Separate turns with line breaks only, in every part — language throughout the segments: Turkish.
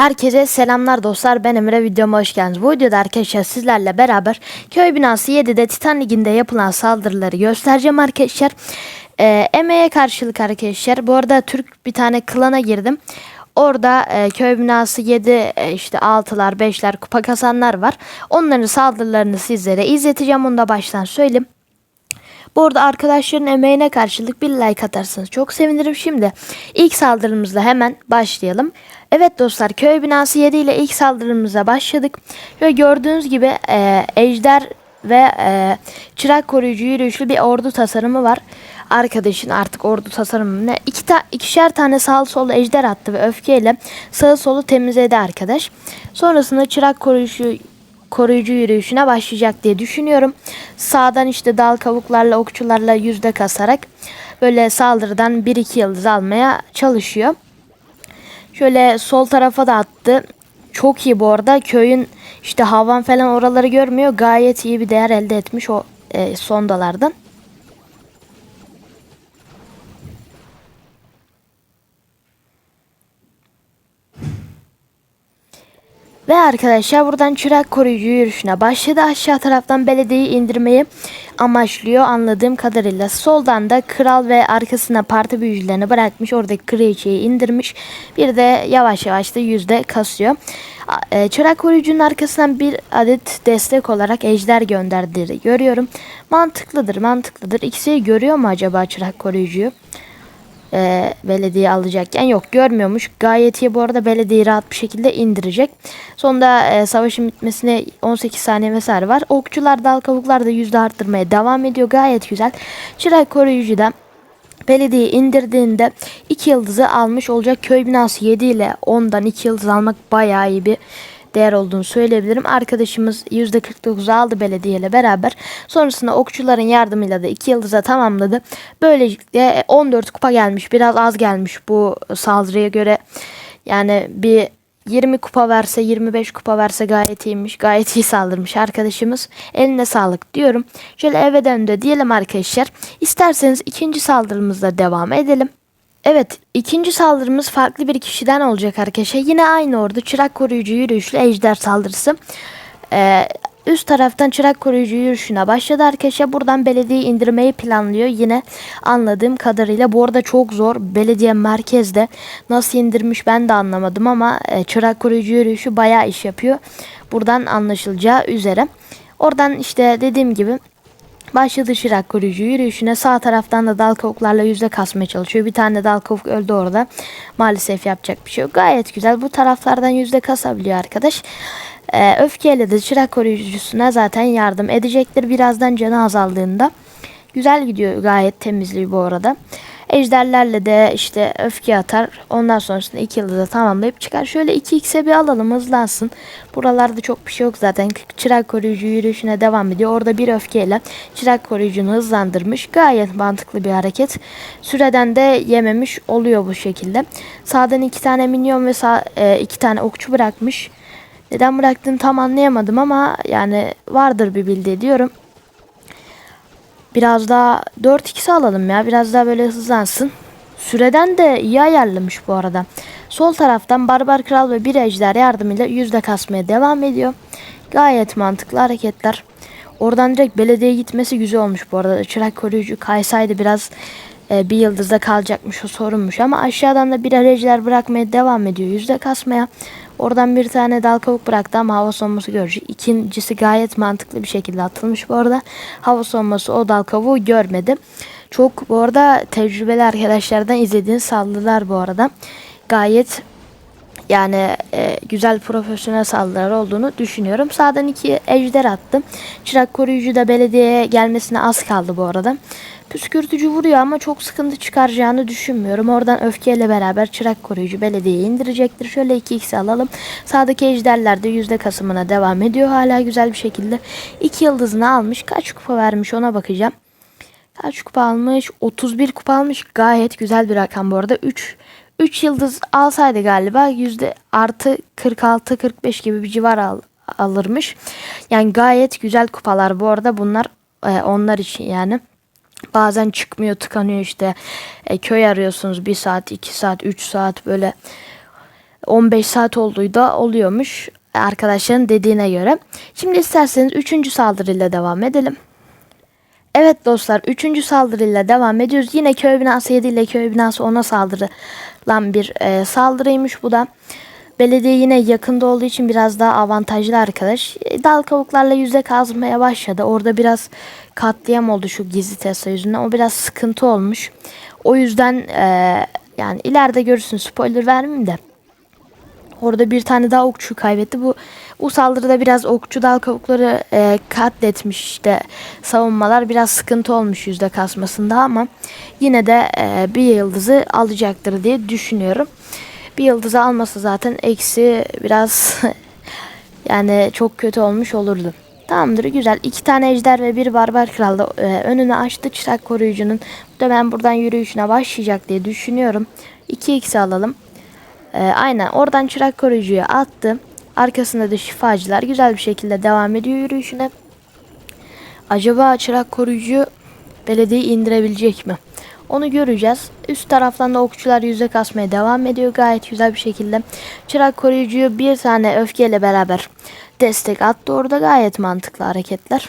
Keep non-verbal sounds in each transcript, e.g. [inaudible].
Herkese selamlar dostlar ben Emre videoma hoş geldiniz. Bu videoda arkadaşlar sizlerle beraber köy binası 7'de Titan Ligi'nde yapılan saldırıları göstereceğim arkadaşlar. Ee, emeğe karşılık arkadaşlar bu arada Türk bir tane klana girdim. Orada e, köy binası 7 e, işte 6'lar 5'ler kupa kasanlar var. Onların saldırılarını sizlere izleteceğim onu da baştan söyleyeyim. Bu arada arkadaşların emeğine karşılık bir like atarsanız çok sevinirim. Şimdi ilk saldırımızla hemen başlayalım. Evet dostlar köy binası 7 ile ilk saldırımıza başladık. Ve gördüğünüz gibi e, ejder ve e, çırak koruyucu yürüyüşlü bir ordu tasarımı var. Arkadaşın artık ordu tasarımı ne? İki ta ikişer tane sağ sol ejder attı ve öfkeyle sağı solu temizledi arkadaş. Sonrasında çırak koruyucu koruyucu yürüyüşüne başlayacak diye düşünüyorum. Sağdan işte dal kavuklarla okçularla yüzde kasarak böyle saldırıdan 1-2 yıldız almaya çalışıyor. Şöyle sol tarafa da attı. Çok iyi bu arada. Köyün işte havan falan oraları görmüyor. Gayet iyi bir değer elde etmiş o e, sondalardan. Ve arkadaşlar buradan çırak koruyucu yürüyüşüne başladı. Aşağı taraftan belediyeyi indirmeyi amaçlıyor anladığım kadarıyla. Soldan da kral ve arkasına parti büyücülerini bırakmış. Oradaki kraliçeyi indirmiş. Bir de yavaş yavaş da yüzde kasıyor. E, Çırak koruyucunun arkasından bir adet destek olarak ejder gönderdiğini görüyorum. Mantıklıdır mantıklıdır. İkisi görüyor mu acaba çırak koruyucuyu? E, belediye alacakken yok görmüyormuş. Gayet iyi bu arada belediyeyi rahat bir şekilde indirecek. Sonunda e, savaşın bitmesine 18 saniye vesaire var. Okçular dal kavuklar da yüzde arttırmaya devam ediyor. Gayet güzel. Çırak koruyucu da belediye indirdiğinde 2 yıldızı almış olacak. Köy binası 7 ile 10'dan 2 yıldız almak bayağı iyi bir değer olduğunu söyleyebilirim. Arkadaşımız %49 aldı belediye ile beraber. Sonrasında okçuların yardımıyla da 2 yıldıza tamamladı. Böylelikle 14 kupa gelmiş. Biraz az gelmiş bu saldırıya göre. Yani bir 20 kupa verse 25 kupa verse gayet iyiymiş. Gayet iyi saldırmış arkadaşımız. Eline sağlık diyorum. Şöyle eve döndü diyelim arkadaşlar. İsterseniz ikinci saldırımızla devam edelim. Evet ikinci saldırımız farklı bir kişiden olacak arkadaşlar. Yine aynı ordu çırak koruyucu yürüyüşlü ejder saldırısı. Ee, üst taraftan çırak koruyucu yürüyüşüne başladı arkadaşlar. Buradan belediye indirmeyi planlıyor. Yine anladığım kadarıyla bu arada çok zor. Belediye merkezde nasıl indirmiş ben de anlamadım ama e, çırak koruyucu yürüyüşü bayağı iş yapıyor. Buradan anlaşılacağı üzere. Oradan işte dediğim gibi Başladı Şirak koruyucu yürüyüşüne sağ taraftan da dal kavuklarla yüzde kasmaya çalışıyor. Bir tane dal kavuk öldü orada. Maalesef yapacak bir şey yok. Gayet güzel. Bu taraflardan yüzde kasabiliyor arkadaş. Ee, öfkeyle de Şirak koruyucusuna zaten yardım edecektir. Birazdan canı azaldığında. Güzel gidiyor gayet temizliği bu arada. Ejderlerle de işte öfke atar. Ondan sonrasında 2 yıldızı tamamlayıp çıkar. Şöyle 2x'e bir alalım hızlansın. Buralarda çok bir şey yok zaten. Çırak koruyucu yürüyüşüne devam ediyor. Orada bir öfkeyle çırak koruyucunu hızlandırmış. Gayet mantıklı bir hareket. Süreden de yememiş oluyor bu şekilde. Sağdan iki tane minyon ve sağ, e, iki tane okçu bırakmış. Neden bıraktığını tam anlayamadım ama yani vardır bir bildiği diyorum. Biraz daha 4-2'si alalım ya. Biraz daha böyle hızlansın. Süreden de iyi ayarlamış bu arada. Sol taraftan Barbar Kral ve bir ejder yardımıyla yüzde kasmaya devam ediyor. Gayet mantıklı hareketler. Oradan direkt belediyeye gitmesi güzel olmuş bu arada. Çırak koruyucu kaysaydı biraz e, bir yıldızda kalacakmış o sorunmuş. Ama aşağıdan da bir ejder bırakmaya devam ediyor. Yüzde kasmaya. Oradan bir tane dal kavuk bıraktı ama hava sonması görecek. İkincisi gayet mantıklı bir şekilde atılmış bu arada. Hava sonması o dal kavuğu görmedi. Çok bu arada tecrübeli arkadaşlardan izlediğiniz saldırılar bu arada. Gayet yani e, güzel profesyonel saldırılar olduğunu düşünüyorum. Sağdan iki ejder attım. Çırak koruyucu da belediyeye gelmesine az kaldı bu arada. Püskürtücü vuruyor ama çok sıkıntı çıkaracağını düşünmüyorum. Oradan öfkeyle beraber çırak koruyucu belediyeyi indirecektir. Şöyle 2x alalım. Sağdaki ejderler de yüzde kasımına devam ediyor. Hala güzel bir şekilde 2 yıldızını almış. Kaç kupa vermiş ona bakacağım. Kaç kupa almış? 31 kupa almış. Gayet güzel bir rakam bu arada. 3 3 yıldız alsaydı galiba yüzde artı 46-45 gibi bir civar al, alırmış. Yani gayet güzel kupalar bu arada bunlar e, onlar için yani. Bazen çıkmıyor tıkanıyor işte e, köy arıyorsunuz 1 saat 2 saat 3 saat böyle 15 saat olduğu da oluyormuş arkadaşların dediğine göre. Şimdi isterseniz 3. saldırıyla devam edelim. Evet dostlar 3. saldırıyla devam ediyoruz. Yine köy binası 7 ile köy binası 10'a saldırılan bir e, saldırıymış bu da. Belediye yine yakında olduğu için biraz daha avantajlı arkadaş. E, Dal kavuklarla yüzde kazmaya başladı. Orada biraz katliam oldu şu gizli Tesla yüzünden. O biraz sıkıntı olmuş. O yüzden e, yani ileride görürsün spoiler vermeyeyim de. Orada bir tane daha okçu kaybetti. Bu bu saldırıda biraz okçu dal kavukları e, katletmiş işte savunmalar biraz sıkıntı olmuş yüzde kasmasında ama yine de e, bir yıldızı alacaktır diye düşünüyorum. Bir yıldızı almasa zaten eksi biraz [laughs] yani çok kötü olmuş olurdu. Tamamdır güzel. İki tane ejder ve bir barbar kral da e, önünü açtı çırak koruyucunun. Ben buradan yürüyüşüne başlayacak diye düşünüyorum. 2x alalım. E, aynen oradan çırak koruyucuyu attı. Arkasında da şifacılar güzel bir şekilde devam ediyor yürüyüşüne. Acaba çırak koruyucu belediyeyi indirebilecek mi? Onu göreceğiz. Üst taraftan da okçular yüzde kasmaya devam ediyor gayet güzel bir şekilde. Çırak koruyucuyu bir tane öfkeyle beraber destek attı. Orada gayet mantıklı hareketler.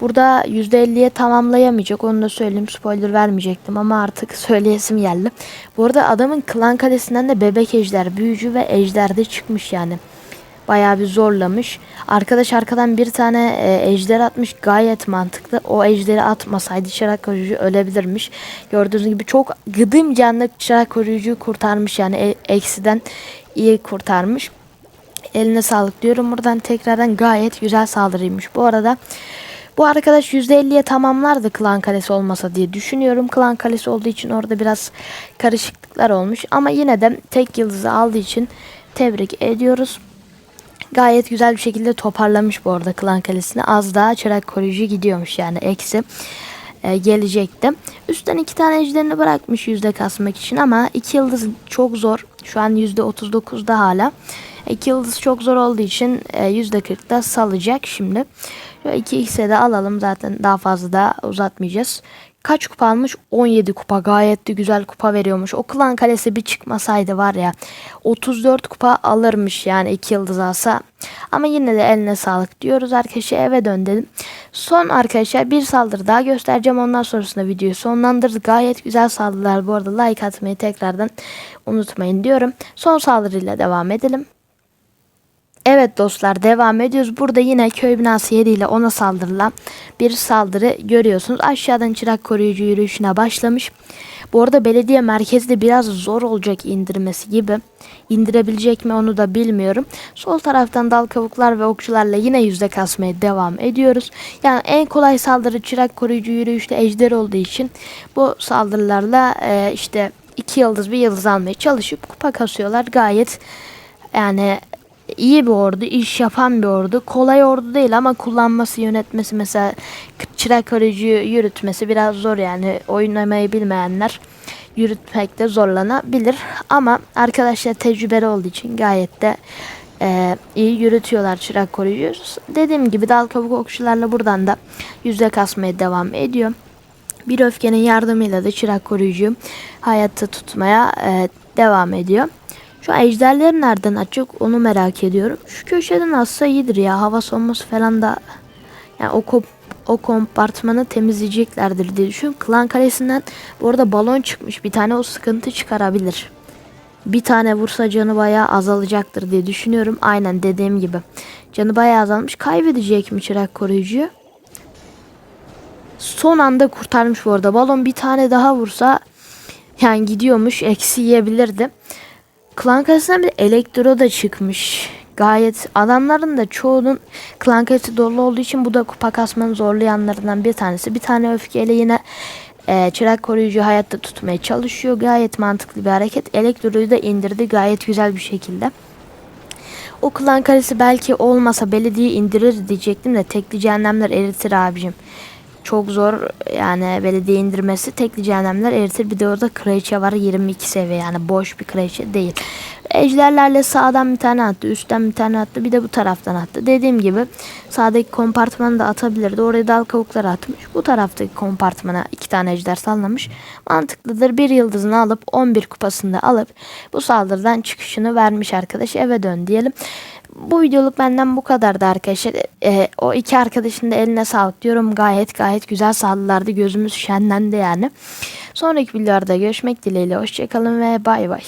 Burada %50'ye tamamlayamayacak. Onu da söyleyeyim. Spoiler vermeyecektim ama artık [laughs] söyleyesim geldi. Bu arada adamın klan kalesinden de bebek ejder, büyücü ve ejder de çıkmış yani. Bayağı bir zorlamış. Arkadaş arkadan bir tane e, ejder atmış. Gayet mantıklı. O ejderi atmasaydı çırak koruyucu ölebilirmiş. Gördüğünüz gibi çok gıdım canlı çırak koruyucuyu kurtarmış. Yani e, eksiden iyi kurtarmış. Eline sağlık diyorum. Buradan tekrardan gayet güzel saldırıymış. Bu arada bu arkadaş %50'ye tamamlardı klan kalesi olmasa diye düşünüyorum. Klan kalesi olduğu için orada biraz karışıklıklar olmuş. Ama yine de tek yıldızı aldığı için tebrik ediyoruz. Gayet güzel bir şekilde toparlamış bu arada klan kalesini. Az daha çırak koruyucu gidiyormuş yani eksi e, gelecekti. Üstten iki tane ejderini bırakmış yüzde kasmak için ama iki yıldız çok zor. Şu an yüzde 39'da hala. İki yıldız çok zor olduğu için e, yüzde 40'da salacak şimdi. 2x'e de alalım zaten daha fazla da uzatmayacağız. Kaç kupa almış? 17 kupa. Gayet de güzel kupa veriyormuş. O klan kalesi bir çıkmasaydı var ya 34 kupa alırmış yani 2 yıldız alsa. Ama yine de eline sağlık diyoruz arkadaşlar eve dön dedim. Son arkadaşlar bir saldırı daha göstereceğim. Ondan sonrasında videoyu sonlandırdık. Gayet güzel saldırılar. Bu arada like atmayı tekrardan unutmayın diyorum. Son saldırıyla devam edelim. Evet dostlar devam ediyoruz. Burada yine köy binası 7 ile ona saldırılan bir saldırı görüyorsunuz. Aşağıdan çırak koruyucu yürüyüşüne başlamış. Bu arada belediye merkezde biraz zor olacak indirmesi gibi. İndirebilecek mi onu da bilmiyorum. Sol taraftan dal kavuklar ve okçularla yine yüzde kasmaya devam ediyoruz. Yani en kolay saldırı çırak koruyucu yürüyüşte ejder olduğu için bu saldırılarla e, işte iki yıldız bir yıldız almaya çalışıp kupa kasıyorlar. Gayet yani iyi bir ordu, iş yapan bir ordu. Kolay ordu değil ama kullanması, yönetmesi mesela çırak aracı yürütmesi biraz zor yani oynamayı bilmeyenler yürütmekte zorlanabilir. Ama arkadaşlar tecrübeli olduğu için gayet de e, iyi yürütüyorlar çırak koruyucu. Dediğim gibi dal kabuk okçularla buradan da yüzde kasmaya devam ediyor. Bir öfkenin yardımıyla da çırak koruyucu hayatta tutmaya e, devam ediyor. Şu ejderleri nereden açık onu merak ediyorum. Şu köşeden atsa iyidir ya. Hava sonması falan da yani o kop o kompartmanı temizleyeceklerdir diye düşünüyorum. Klan kalesinden bu arada balon çıkmış. Bir tane o sıkıntı çıkarabilir. Bir tane vursa canı bayağı azalacaktır diye düşünüyorum. Aynen dediğim gibi. Canı bayağı azalmış. Kaybedecek mi çırak koruyucuyu? Son anda kurtarmış bu arada. Balon bir tane daha vursa yani gidiyormuş. Eksi yiyebilirdi. Klan kalesinden bir elektro da çıkmış. Gayet adamların da çoğunun klan kalesi dolu olduğu için bu da kupa kasmanın zorlayanlarından bir tanesi. Bir tane öfkeyle yine e, çırak koruyucu hayatta tutmaya çalışıyor. Gayet mantıklı bir hareket. Elektroyu da indirdi gayet güzel bir şekilde. O klan kalesi belki olmasa belediye indirir diyecektim de tekli cehennemler eritir abicim. Çok zor yani belediye indirmesi tekli cehennemler eritir. Bir de orada kraliçe var 22 seviye yani boş bir kraliçe değil. Ejderlerle sağdan bir tane attı, üstten bir tane attı, bir de bu taraftan attı. Dediğim gibi sağdaki kompartmanı da atabilirdi. Oraya dal kavukları atmış. Bu taraftaki kompartmana iki tane ejder sallamış. Mantıklıdır. Bir yıldızını alıp 11 kupasını da alıp bu saldırıdan çıkışını vermiş arkadaş. Eve dön diyelim. Bu videoluk benden bu kadardı arkadaşlar. Ee, o iki arkadaşın da eline sağlık diyorum. Gayet gayet güzel saldırılardı. Gözümüz şenlendi yani. Sonraki videolarda görüşmek dileğiyle. Hoşçakalın ve bay bay.